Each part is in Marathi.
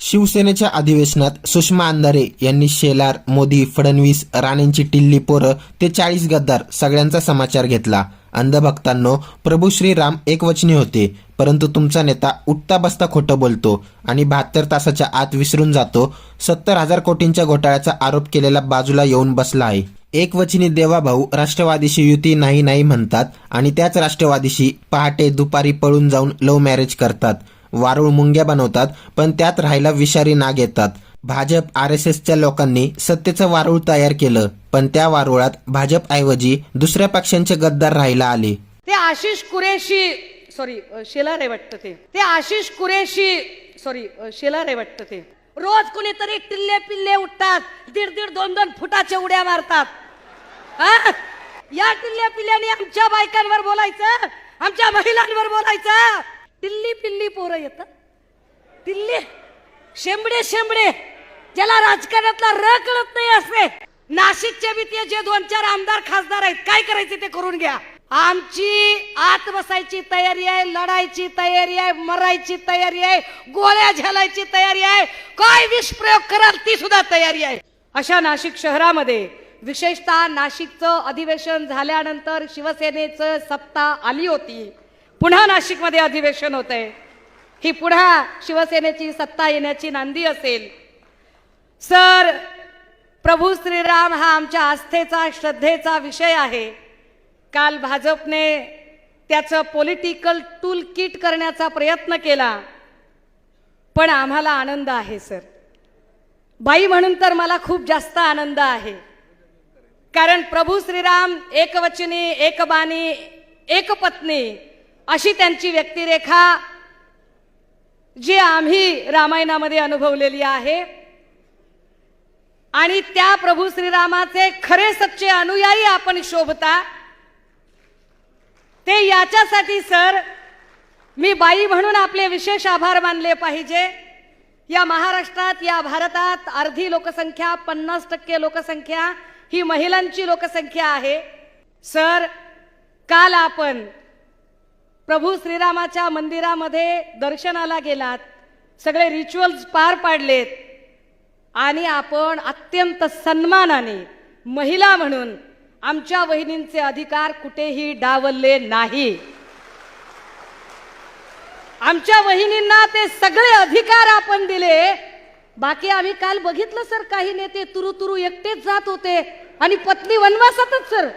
शिवसेनेच्या अधिवेशनात सुषमा अंधारे यांनी शेलार मोदी फडणवीस राणेंची टिल्ली पोरं ते चाळीस गद्दार सगळ्यांचा समाचार घेतला. अंधभक्तांनो प्रभू श्रीराम एकवचनी होते परंतु तुमचा नेता उठता बसता खोटं बोलतो आणि बहात्तर तासाच्या आत विसरून जातो. सत्तर हजार कोटींच्या घोटाळ्याचा आरोप केलेला बाजूला येऊन बसला आहे. एकवचनी देवाभाऊ राष्ट्रवादीशी युती नाही नाही म्हणतात आणि त्याच राष्ट्रवादीशी पहाटे दुपारी पळून जाऊन लव्ह मॅरेज करतात. वारुळ मुंग्या बनवतात पण त्यात राहायला विषारी नाग येतात. भाजप आर एस एसच्या लोकांनी सत्तेचं वारुळ तयार केलं पण त्या वारुळात भाजपऐवजी दुसऱ्या पक्षांचे गद्दार राहायला आले. ते आशिष कुरेशी सॉरी शेलार आहे वाटतं ते. ते आशिष कुरेशी सॉरी शेलार आहे वाटतं ते. रोज कुणीतरी टिल्ले पिल्ले उठतात दीड दीड दोन दोन फुटाच्या उड्या मारतात. हा? या टिल्ल्या पिल्ल्याने आमच्या बायकांवर बोलायचं? आमच्या महिलांवर बोलायचं? दिल्ली पिल्ली पोरं येतात तिल्ली शेंबडे शेंबडे. ज्याला राजकारणातला र कळत नाही असते. नाशिकच्या बी ते जे दोन चार आमदार खासदार आहेत काय करायचे ते करून घ्या. आमची आत बसायची तयारी आहे लढायची तयारी आहे मरायची तयारी आहे गोळ्या झेलायची तयारी आहे. काय विष प्रयोग कराल ती सुद्धा तयारी आहे. अशा नाशिक शहरामध्ये विशेषतः नाशिकचं अधिवेशन झाल्यानंतर शिवसेनेचं सत्ता आली होती. पुन्हा नाशिकमध्ये अधिवेशन होत आहे ही पुन्हा शिवसेनेची सत्ता येण्याची नांदी असेल. सर प्रभू श्रीराम हा आमच्या आस्थेचा श्रद्धेचा विषय आहे. काल भाजपने त्याचं पॉलिटिकल टूल किट करण्याचा प्रयत्न केला. पण आम्हाला आनंद आहे सर. बाई म्हणून तर मला खूप जास्त आनंद आहे. कारण प्रभू श्रीराम एकवचनी एकबाणी एकपत्नी अशी त्यांची व्यक्तिरेखा जी आम्ही रामायणामध्ये अनुभवलेली आहे. आणि त्या प्रभू श्रीरामाचे खरे सच्चे अनुयायी आपण शोभता ते याच्यासाठी सर मी बाई म्हणून आपले विशेष आभार मानले पाहिजे. या महाराष्ट्रात या भारतात अर्धी लोकसंख्या पन्नास टक्के लोकसंख्या ही महिलांची लोकसंख्या आहे. सर काल आपण प्रभू श्रीरामाच्या मंदिरामध्ये दर्शनाला गेलात. सगळे रिच्युअल्स पार पाडलेत. आणि आपण अत्यंत सन्मानाने महिला म्हणून आमच्या वहिनींचे अधिकार कुठेही डावलले नाही. आमच्या वहिनींना ते सगळे अधिकार आपण दिले. बाकी आम्ही काल बघितलं सर काही नेते तुरु तुरु एकटेच जात होते. आणि पत्नी वनवासातच सर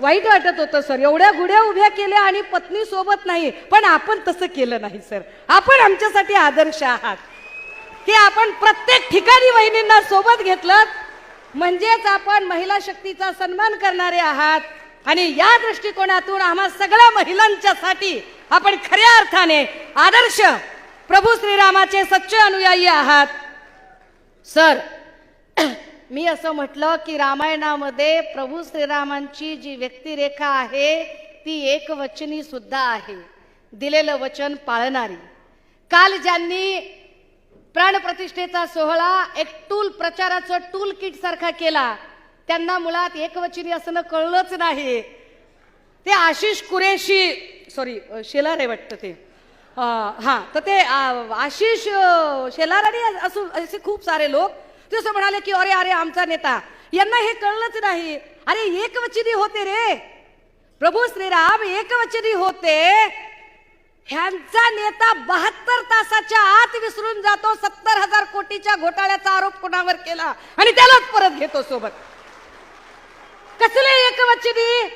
वाईट वाटत होतं सर एवढ्या गुड्या उभ्या केल्या आणि पत्नी सोबत नाही. पण आपण तसं केलं नाही सर आपण आमच्यासाठी आदर्श आहात. की आपण प्रत्येक ठिकाणी वहिनींना सोबत घेतलं. म्हणजेच आपण महिला शक्तीचा सन्मान करणारे आहात. आणि या दृष्टिकोनातून आम्हा सगळ्या महिलांच्यासाठी आपण खऱ्या अर्थाने आदर्श प्रभू श्रीरामाचे सच्चे अनुयायी आहात. सर मी असं म्हटलं की रामायणामध्ये प्रभू श्रीरामांची जी व्यक्तिरेखा आहे ती एकवचनी सुद्धा आहे. दिलेलं वचन पाळणारी. काल ज्यांनी प्राणप्रतिष्ठेचा सोहळा एक टूल प्रचाराचं टूल किट सारखा केला त्यांना मुळात एकवचनी असणं कळलंच नाही. ते आशिष कुरेशी सॉरी शेलारे वाटतं ते. हां हा तर ते आशिष शेलार आणि असू असे खूप सारे लोक ते असं म्हणाले की अरे अरे आमचा नेता. यांना हे कळलंच नाही. अरे एकवचनी होते रे. प्रभू श्रीराम एकवचनी होते. ह्यांचा नेता बहात्तर तासाच्या आत विसरून जातो सत्तर हजार कोटीच्या घोटाळ्याचा आरोप कोणावर केला? आणि त्यालाच परत घेतो सोबत. कसले एकवचनी?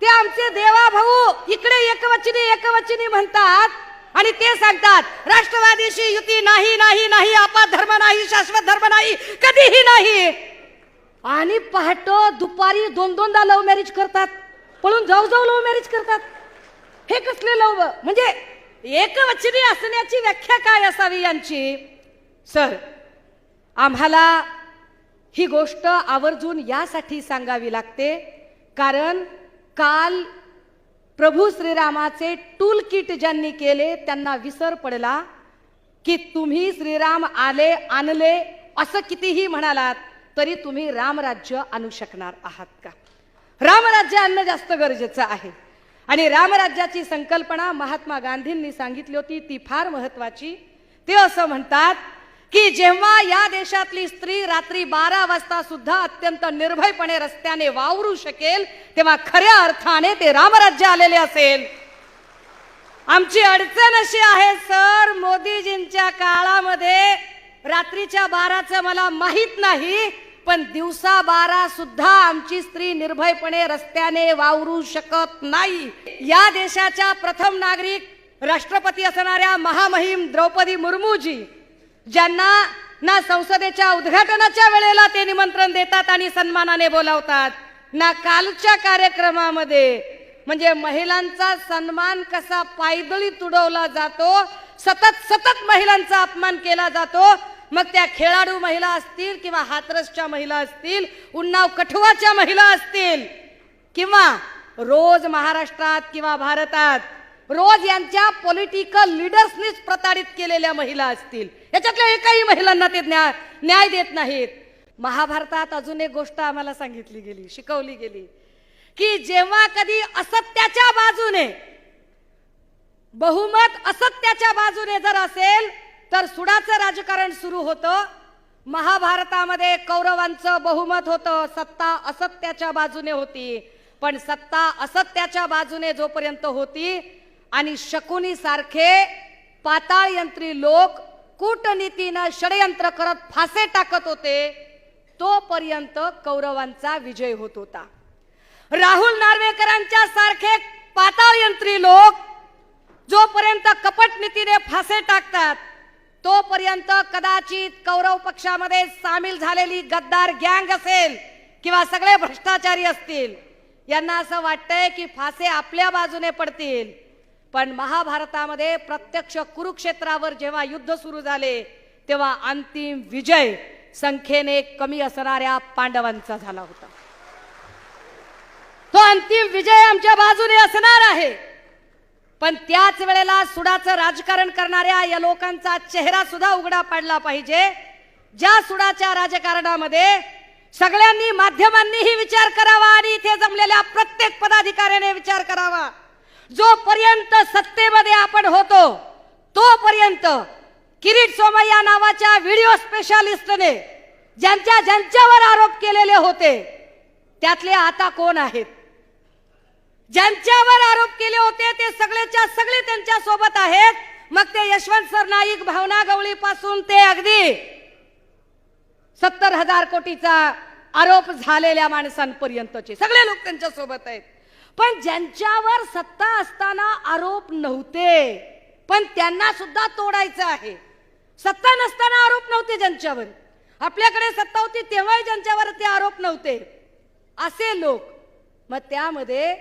ते आमचे देवा भाऊ इकडे एकवचनी एकवचनी म्हणतात. आणि ते सांगतात राष्ट्रवादीशी युती नाही नाही नाही आपा धर्म नाही शाश्वत धर्म नाही कधीही नाही. आणि पहाट दुपारी दोन दोनदा लव्ह मॅरेज करतात. पळून जाऊ जाऊ लव्ह मॅरेज करतात. हे कसले लव म्हणजे एकवचनी असण्याची व्याख्या काय असावी यांची? सर आम्हाला ही गोष्ट आवर्जून यासाठी सांगावी लागते कारण काल प्रभू श्रीरामाचे टूल किट ज्यांनी केले त्यांना विसर पडला की तुम्ही श्रीराम आले आणले असं कितीही म्हणालात तरी तुम्ही रामराज्य आणू शकणार आहात का? रामराज्य आणणं जास्त गरजेचं आहे. आणि रामराज्याची संकल्पना महात्मा गांधींनी सांगितली होती ती फार महत्वाची. ते असं म्हणतात की जेव्हा या देशातली स्त्री रात्री बारा वाजता सुद्धा अत्यंत निर्भयपणे रस्त्याने वावरू शकेल तेव्हा खऱ्या अर्थाने ते रामराज्य आलेले असेल. आमची अडचण अशी आहे सर मोदीजींच्या काळामध्ये रात्रीच्या बाराचं मला माहीत नाही पण दिवसा बारा सुद्धा आमची स्त्री निर्भयपणे रस्त्याने वावरू शकत नाही. या देशाच्या प्रथम नागरिक राष्ट्रपती असणाऱ्या महामहिम द्रौपदी मुर्मूजी. ज्यांना ना संसदेच्या उद्घाटनाच्या वेळेला ते निमंत्रण देतात आणि सन्मानाने बोलावतात ना कालच्या कार्यक्रमामध्ये. म्हणजे महिलांचा सन्मान कसा पायदळी तुडवला जातो सतत सतत महिलांचा अपमान केला जातो मग त्या खेळाडू महिला असतील किंवा हातरसच्या महिला असतील उन्नाव कठुआच्या महिला असतील किंवा रोज महाराष्ट्रात किंवा भारतात रोज यांच्या पॉलिटिकल लिडर्सनीच प्रताडित केलेल्या महिला असतील याच्यातल्या एकाही महिलांना ते न्याय न्याय देत नाहीत. महाभारतात अजून एक गोष्ट आम्हाला सांगितली गेली शिकवली गेली की जेव्हा कधी असत्याच्या बाजूने बहुमत असत्याच्या बाजूने जर असेल तर सुडाचं राजकारण सुरू होतं. महाभारतामध्ये कौरवांचं बहुमत होतं सत्ता असत्याच्या बाजूने होती. पण सत्ता असत्याच्या बाजूने जोपर्यंत होती आणि शकुनी सारखे पाताळयंत्री लोक कूटनीतीनं षडयंत्र करत फासे टाकत होते तोपर्यंत कौरवांचा विजय होत होता. राहुल नार्वेकरांच्या सारखे पाताळयंत्री लोक जोपर्यंत कपट नीतीने फासे टाकतात तोपर्यंत कदाचित कौरव पक्षामध्ये सामील झालेली गद्दार गँग असेल किंवा सगळे भ्रष्टाचारी असतील. यांना असं वाटतंय की फासे आपल्या बाजूने पडतील. पण महाभारतामध्ये प्रत्यक्ष कुरुक्षेत्रावर जेव्हा युद्ध सुरू झाले तेव्हा अंतिम विजय संख्येने कमी असणाऱ्या पांडवांचा झाला होता. तो अंतिम विजय आमच्या बाजूने असणार आहे. पण त्याच वेळेला सुडाचं राजकारण करणाऱ्या या लोकांचा चेहरा सुद्धा उघडा पाडला पाहिजे. ज्या सुडाच्या राजकारणामध्ये सगळ्यांनी माध्यमांनीही विचार करावा आणि इथे जमलेल्या प्रत्येक पदाधिकाऱ्याने विचार करावा. जोपर्यंत सत्तेमध्ये आपण होतो तोपर्यंत किरीट सोमय्या नावाच्या व्हिडिओ स्पेशालिस्टने ज्यांच्या ज्यांच्यावर आरोप केलेले होते त्यातले आता कोण आहेत? ज्यांच्यावर आरोप केले होते ते सगळेच्या सगळे त्यांच्यासोबत आहेत. मग ते यशवंत सर नाईक भावना गवळी पासून ते अगदी सत्तर हजार कोटीचा आरोप झालेल्या माणसांपर्यंतचे सगळे लोक त्यांच्यासोबत आहेत. पण ज्यांच्यावर सत्ता असताना आरोप नव्हते पण त्यांना सुद्धा तोडायचं आहे. सत्ता नसताना आरोप नव्हते ज्यांच्यावर. आपल्याकडे सत्ता होती तेव्हाही ज्यांच्यावर ते आरोप नव्हते. असे लोक. मग त्यामध्ये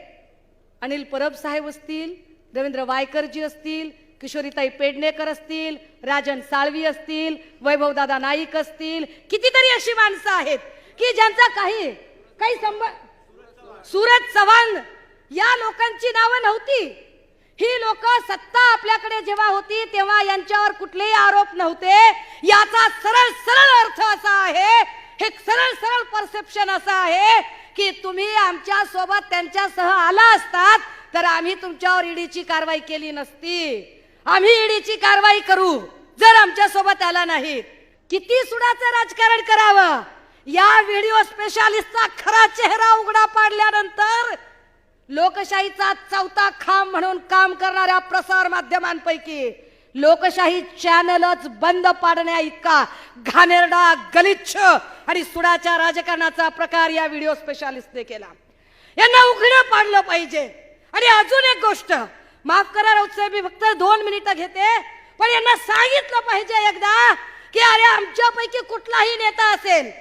अनिल परब साहेब असतील रवींद्र वायकरजी असतील किशोरीताई पेडणेकर असतील राजन साळवी असतील वैभवदादा नाईक असतील कितीतरी अशी माणसं आहेत की ज्यांचा काही काही संबंध सूरज चव्हाण या लोकांची नावं नव्हती. ही लोक सत्ता आपल्याकडे जेव्हा होती तेव्हा यांच्यावर कुठलेही आरोप नव्हते. याचा सरळ सरळ अर्थ असा आहे हे सरळ सरळ परसेप्शन असं आहे की तुम्ही आमच्यासोबत त्यांच्यासह आला असतात तर आम्ही तुमच्यावर ईडीची कारवाई केली नसती. आम्ही ईडीची कारवाई करू जर आमच्यासोबत आला नाही. किती सुडाचं राजकारण करावं? या व्हिडिओ स्पेशालिस्टचा खरा चेहरा उघडा पाडल्यानंतर लोकशाहीचा चौथा खांब म्हणून काम करणाऱ्या प्रसार माध्यमांपैकी लोकशाही चॅनलच बंद पाडण्या इतका घाणेरडा गलिच्छ आणि सुडाच्या राजकारणाचा प्रकार या व्हिडिओ स्पेशालिस्टने केला. यांना उघडं पाडलं पाहिजे. आणि अजून एक गोष्ट माफ करा राऊत साहेब मी फक्त दोन मिनिटं घेते पण यांना सांगितलं पाहिजे एकदा की अरे आमच्यापैकी कुठलाही नेता असेल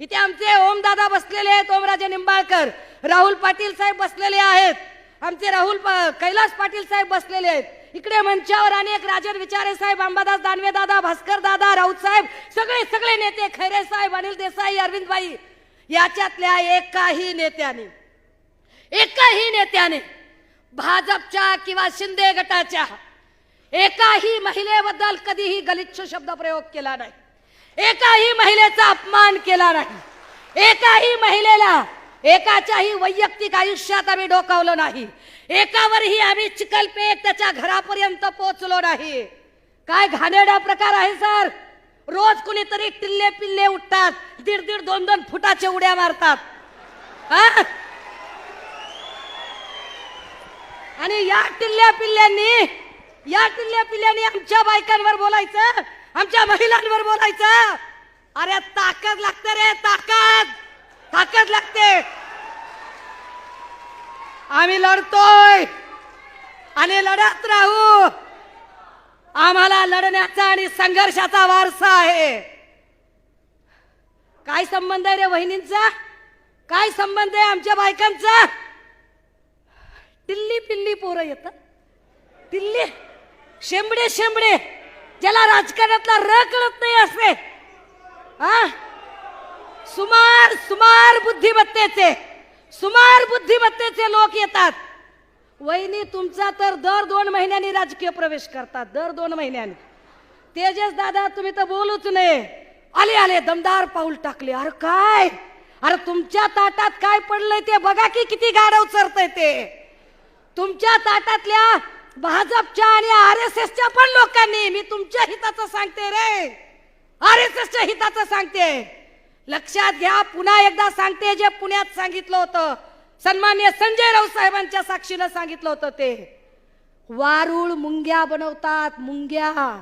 इथे आमचे ओमदादा बसलेले आहेत ओमराजे निंबाळकर. राहुल पाटील साहेब बसलेले आहेत. आमचे राहुल पा- कैलास पाटील साहेब बसलेले आहेत. इकडे मंचावर अनेक राजन विचारे साहेब अंबादास दानवे दादा भास्कर दादा राऊत साहेब सगळे सगळे नेते खैरे साहेब अनिल देसाई अरविंद भाई याच्यातल्या एकाही नेत्याने एकाही नेत्याने भाजपच्या किंवा शिंदे गटाच्या एकाही महिलेबद्दल कधीही गलिच्छ शब्द प्रयोग केला नाही. एकाही महिलेचा अपमान केला नाही. एकाही महिलेला एकाच्याही वैयक्तिक आयुष्यात आम्ही डोकावलं नाही. एकावरही आम्ही चिकलपेट त्याच्या घरापर्यंत पोहोचलो नाही. काय घाणेरडा प्रकार आहे सर? रोज कुणीतरी टिल्ले पिल्ले उठतात दीड दीड दोन दोन फुटाच्या उड्या मारतात. आणि या टिल्ल्या पिल्ल्यांनी या टिल्ल्या पिल्ल्यांनी आमच्या बायकांवर बोलायचं? आमच्या महिलांवर बोलायचं? अरे ताकद लागते रे ताकद! ताकद लागते! आम्ही लढतोय! आणि लढत राहू! आम्हाला लढण्याचा आणि संघर्षाचा वारसा आहे! काय संबंध आहे रे वहिनींचा? काय संबंध आहे आमच्या बायकांचा? टिल्ली पिल्ली पोरं येतात. तिल्ली शेंबडे शेंबडे! ज्याला राजकारणातला र कळत नाही असे हा? सुमार सुमार बुद्धिमत्तेचे सुमार बुद्धिमत्तेचे लोक येतात. वहिनी तुमचा तर दर दोन महिन्यांनी राजकीय प्रवेश करतात दर दोन महिन्यांनी. तेजस दादा तुम्ही तर बोलूच नये. आले आले दमदार पाऊल टाकले. अरे काय? अरे तुमच्या ताटात काय पडलंय ते बघा की किती गाडव चरतय ते. तुमच्या ताटातल्या भाजपच्या आणि आर एस एसच्या पण लोकांनी मी तुमच्या हिताचं सांगते रे. आर एस एसच्या हिताचं सांगते. लक्षात घ्या पुन्हा एकदा सांगते जे पुण्यात सांगितलं होतं. सन्मान्य संजय राऊत साहेबांच्या साक्षीनं सांगितलं होतं ते. वारुळ मुंग्या बनवतात मुंग्या.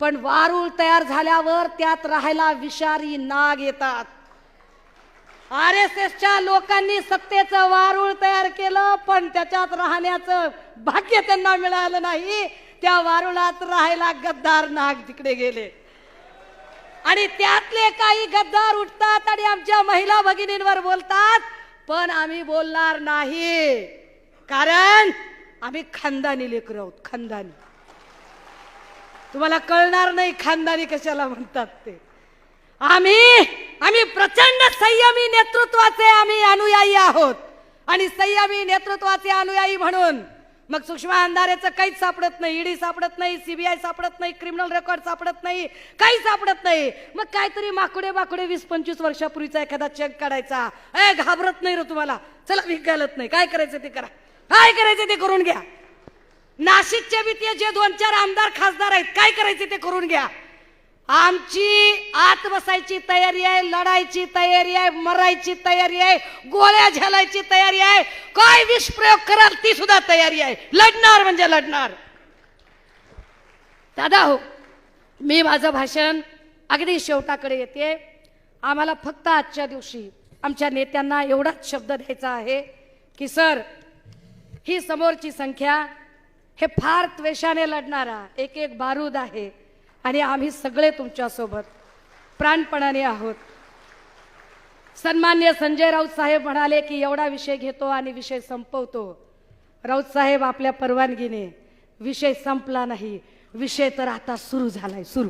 पण वारुळ तयार झाल्यावर त्यात राहायला विषारी नाग येतात. आर एस एसच्या लोकांनी सत्तेचं वारुळ तयार केलं पण त्याच्यात राहण्याचं भाग्य त्यांना मिळालं नाही. त्या वारुळात राहायला गद्दार नाग तिकडे गेले. आणि त्यातले काही गद्दार उठतात आणि आमच्या महिला भगिनींवर बोलतात पण आम्ही बोलणार नाही. कारण आम्ही खानदानी लेकर आहोत खानदानी. तुम्हाला कळणार नाही खानदानी कशाला म्हणतात ते. आम्ही आम्ही प्रचंड संयमी नेतृत्वाचे आम्ही अनुयायी आहोत. आणि संयमी नेतृत्वाचे अनुयायी म्हणून मग सुषमा अंधारेचं काहीच सापडत नाही ईडी सापडत नाही सीबीआय सापडत नाही क्रिमिनल रेकॉर्ड सापडत नाही काही सापडत नाही. मग काहीतरी माकुडे माकुडे वीस पंचवीस वर्षापूर्वीचा एखादा चेक काढायचा. ए घाबरत नाही रे तुम्हाला. चला भीक घालत नाही. काय करायचं ते करा. काय करायचं ते करून घ्या. नाशिकचे बी ते जे दोन चार आमदार खासदार आहेत काय करायचे ते करून घ्या. आमची आत बसायची तयारी आहे लढायची तयारी आहे मरायची तयारी आहे गोळ्या झेलायची तयारी आहे. काय विष प्रयोग कराल ती सुद्धा तयारी आहे. लढणार म्हणजे लढणार. दादा हो मी माझं भाषण अगदी शेवटाकडे येते. आम्हाला फक्त आजच्या दिवशी आमच्या नेत्यांना एवढाच शब्द द्यायचा आहे की सर ही समोरची संख्या हे फार त्वेषाने लढणारा एक एक बारूद आहे. आणि आम्ही सगळे तुमच्यासोबत प्राणपणाने आहोत. सन्मान्य संजय राऊत साहेब म्हणाले की एवढा विषय घेतो आणि विषय संपवतो. राऊत साहेब आपल्या परवानगीने विषय संपला नाही. विषय तर आता सुरू झालाय सुरू.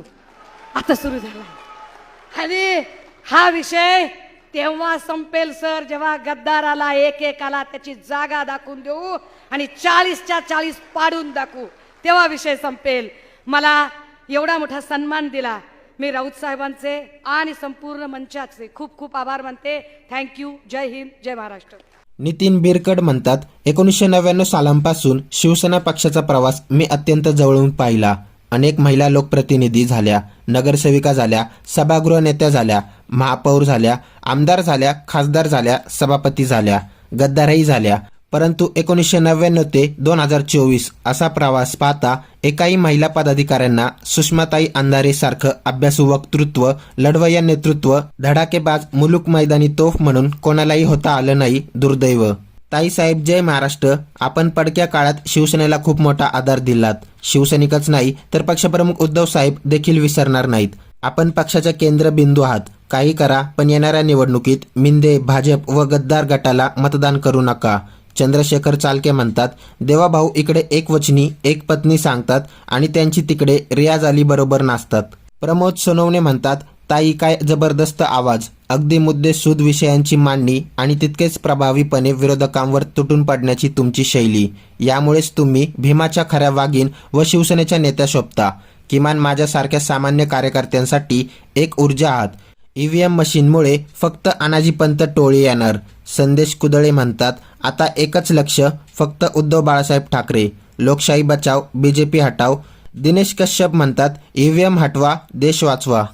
आता सुरू झालाय. आणि हा विषय तेव्हा संपेल सर जेव्हा गद्दाराला एक एकाला त्याची जागा दाखवून देऊ आणि चाळीसच्या चाळीस पाडून दाखवू. तेव्हा विषय संपेल. मला एवढा मोठा सन्मान दिला. मी राऊत साहेबांचे आणि संपूर्ण मंचाचे खूप खूप आभार मानते. Thank you Jai Hind Jai Maharashtra. Nitin Birkad म्हणतात एकोणीसशे नव्याण्णव सालांपासून शिवसेना पक्षाचा प्रवास मी अत्यंत जवळून पाहिला. अनेक महिला लोकप्रतिनिधी झाल्या नगरसेविका झाल्या सभागृह नेत्या झाल्या महापौर झाल्या आमदार झाल्या खासदार झाल्या सभापती झाल्या गद्दारही झाल्या. परंतु एकोणीसशे नव्याण्णव ते दोन हजार चोवीस असा प्रवास पाहता एकाही महिला पदाधिकाऱ्यांना सुषमाताई अंधारे सारखं अभ्यासू वक्तृत्व लढवय्या नेतृत्व धडाकेबाज मुलुक मैदानी तोफ म्हणून कोणालाही होता आलं नाही दुर्दैव. ताईसाहेब जय महाराष्ट्र. आपण पडक्या काळात शिवसेनेला खूप मोठा आधार दिलात. शिवसैनिकच नाही तर पक्षप्रमुख उद्धव साहेब देखील विसरणार नाहीत. आपण पक्षाच्या केंद्रबिंदू आहात. काही करा पण येणाऱ्या निवडणुकीत मिंदे भाजप व गद्दार गटाला मतदान करू नका. चंद्रशेखर चालके म्हणतात देवाभाऊ इकडे एक वचनी एक पत्नी सांगतात आणि त्यांची तिकडे रियाज अली बरोबर नाचतात. प्रमोद सोनवणे म्हणतात ताई काय जबरदस्त आवाज. अगदी मुद्दे सूद विषयांची मांडणी आणि तितकेच प्रभावीपणे विरोधकांवर तुटून पडण्याची तुमची शैली. यामुळेच तुम्ही भीमाच्या खऱ्या वाघीण व शिवसेनेच्या नेत्या शोभता. किमान माझ्यासारख्या सामान्य कार्यकर्त्यांसाठी एक ऊर्जा आहात. ईव्हीएम मशीनमुळे फक्त अनाजी पंत टोळी येणार. संदेश कुदळे म्हणतात आता एकच लक्ष फक्त उद्धव बाळासाहेब ठाकरे. लोकशाही बचाव बीजेपी हटाव. दिनेश कश्यप म्हणतात ईव्हीएम हटवा देश वाचवा.